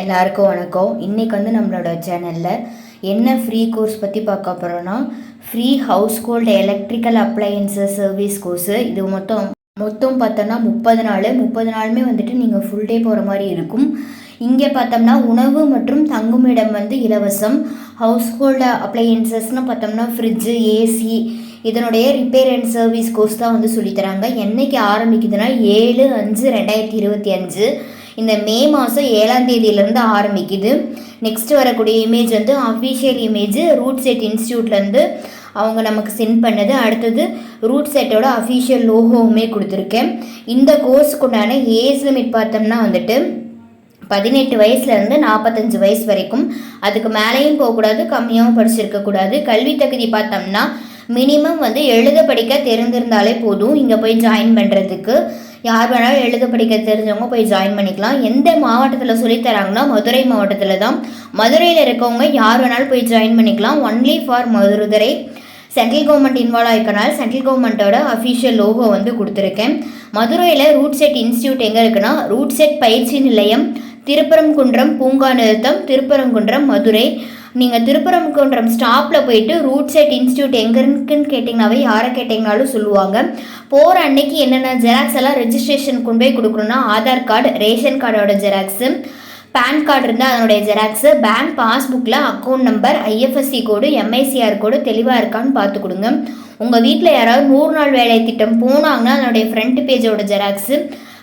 எல்லாருக்கும் வணக்கம். இன்றைக்கி வந்து நம்மளோட சேனலில் என்ன ஃப்ரீ கோர்ஸ் பற்றி பார்க்க போகிறோன்னா free household electrical appliances service course இது மொத்தம் மொத்தம் பார்த்தோம்னா முப்பது நாள். முப்பது நாளுமே வந்துட்டு நீங்கள் ஃபுல் டே போகிற மாதிரி இருக்கும். இங்கே பார்த்தோம்னா உணவு மற்றும் தங்குமிடம் வந்து இலவசம். ஹவுஸ் ஹோல்டு அப்ளையன்சஸ்னு பார்த்தோம்னா ஃப்ரிட்ஜு ஏசி இதனுடைய ரிப்பேர் அண்ட் சர்வீஸ் கோர்ஸ் தான் வந்து சொல்லித்தராங்க என்றைக்கு ஆரம்பிக்குதுன்னா ஏழு அஞ்சு ரெண்டாயிரத்தி இருபத்தி அஞ்சு. இந்த மே மாதம் ஏழாம் தேதியிலேருந்து ஆரம்பிக்குது. நெக்ஸ்ட் வரக்கூடிய இமேஜ் வந்து அஃபிஷியல் இமேஜ் ரூட் செட் இன்ஸ்டியூட்லேருந்து அவங்க நமக்கு சென்ட் பண்ணது. அடுத்தது ரூட் செட்டோட அஃபிஷியல் லோகோவுமே கொடுத்துருக்கேன். இந்த கோர்ஸுக்கு உண்டான ஏஜ் லிமிட் பார்த்தோம்னா வந்துட்டு பதினெட்டு வயசுலேருந்து நாற்பத்தஞ்சு வயசு வரைக்கும். அதுக்கு மேலேயும் போகக்கூடாது கம்மியாகவும் படிச்சிருக்கக்கூடாது. கல்வி தகுதி பார்த்தோம்னா மினிமம் வந்து எழுத படிக்க தெரிந்திருந்தாலே போதும். இங்கே போய் ஜாயின் பண்ணுறதுக்கு யார் வேணாலும் எழுத படிக்க தெரிஞ்சவங்க போய் ஜாயின் பண்ணிக்கலாம். எந்த மாவட்டத்தில் சொல்லித்தராங்கன்னா மதுரை மாவட்டத்தில் தான். மதுரையில் இருக்கவங்க யார் வேணாலும் போய் ஜாயின் பண்ணிக்கலாம். Only for Madurai central government involve ஆகிக்கனால central கவர்மெண்ட்டோட அஃபிஷியல் லோகோ வந்து கொடுத்துருக்கேன். மதுரையில் ரூட் செட் இன்ஸ்டியூட் எங்கே இருக்குன்னா ரூட் செட் பயிற்சி நிலையம் திருப்பரங்குன்றம் பூங்கா நிறுத்தம் திருப்பரங்குன்றம் மதுரை. நீங்கள் திருப்பரங்குன்றம் ஸ்டாப்பில் போயிட்டு ரூட் செட் இன்ஸ்டியூட் எங்கே இருக்குன்னு கேட்டிங்கனாவே யாரை கேட்டிங்கனாலும் சொல்லுவாங்க. போகிற அன்னைக்கு என்னென்ன ஜெராக்ஸ் எல்லாம் ரெஜிஸ்ட்ரேஷன் கொண்டு போய் கொடுக்கணும்னா ஆதார் கார்டு ரேஷன் கார்டோட ஜெராக்ஸு பேன் கார்டு இருந்தால் அதனுடைய xerox bank பாஸ்புக்கில் account number IFSC code MICR code தெளிவாக இருக்கான்னு பார்த்து கொடுங்க. உங்கள் வீட்டில் யாராவது நூறு நாள் வேலை திட்டம் போனாங்கன்னா அதனுடைய ஃப்ரண்ட் பேஜோட ஜெராக்ஸு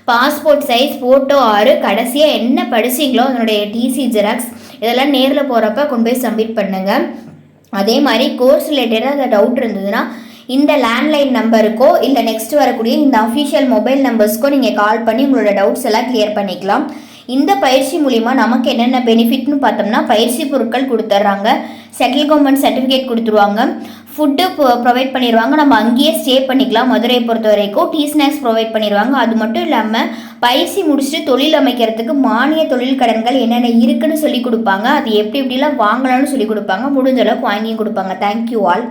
பாஸ்போர்ட் சைஸ் ஃபோட்டோ ஆறு கடைசியாக என்ன படிச்சிங்களோ அதனுடைய டிசி ஜெராக்ஸ் இதெல்லாம் நேரில் போகிறப்ப கொண்டு போய் சப்மிட் பண்ணுங்கள் அதே மாதிரி கோர்ஸ் ரிலேட்டடாக அந்த டவுட் இருந்ததுன்னா இந்த லேண்ட்லைன் நம்பருக்கோ இல்லை நெக்ஸ்ட் வரக்கூடிய இந்த அஃபிஷியல் மொபைல் நம்பர்ஸ்க்கோ நீங்கள் கால் பண்ணி உங்களோட டவுட்ஸ் எல்லாம் கிளியர் பண்ணிக்கலாம். இந்த பயிற்சி மூலிமா நமக்கு என்னென்ன பெனிஃபிட்னு பார்த்தோம்னா பயிற்சி பொருட்கள் கொடுத்துட்றாங்க சென்ட்ரல் கவர்மெண்ட் சர்டிஃபிகேட் கொடுத்துருவாங்க. ஃபுட்டு ப்ரொவைட் பண்ணிடுவாங்க நம்ம அங்கேயே ஸ்டே பண்ணிக்கலாம். மதுரையை பொறுத்த வரைக்கும் டீ ஸ்நாக்ஸ் ப்ரொவைட் பண்ணிடுவாங்க அது மட்டும் இல்லாமல் பயிற்சி முடிச்சுட்டு தொழில் அமைக்கிறதுக்கு மானிய தொழில் கடன்கள் என்னென்ன இருக்குன்னு சொல்லி கொடுப்பாங்க. அது எப்படி எப்படிலாம் வாங்கலாம்னு சொல்லி கொடுப்பாங்க. முடிஞ்ச அளவுக்கு வாங்கியும் கொடுப்பாங்க. Thank you all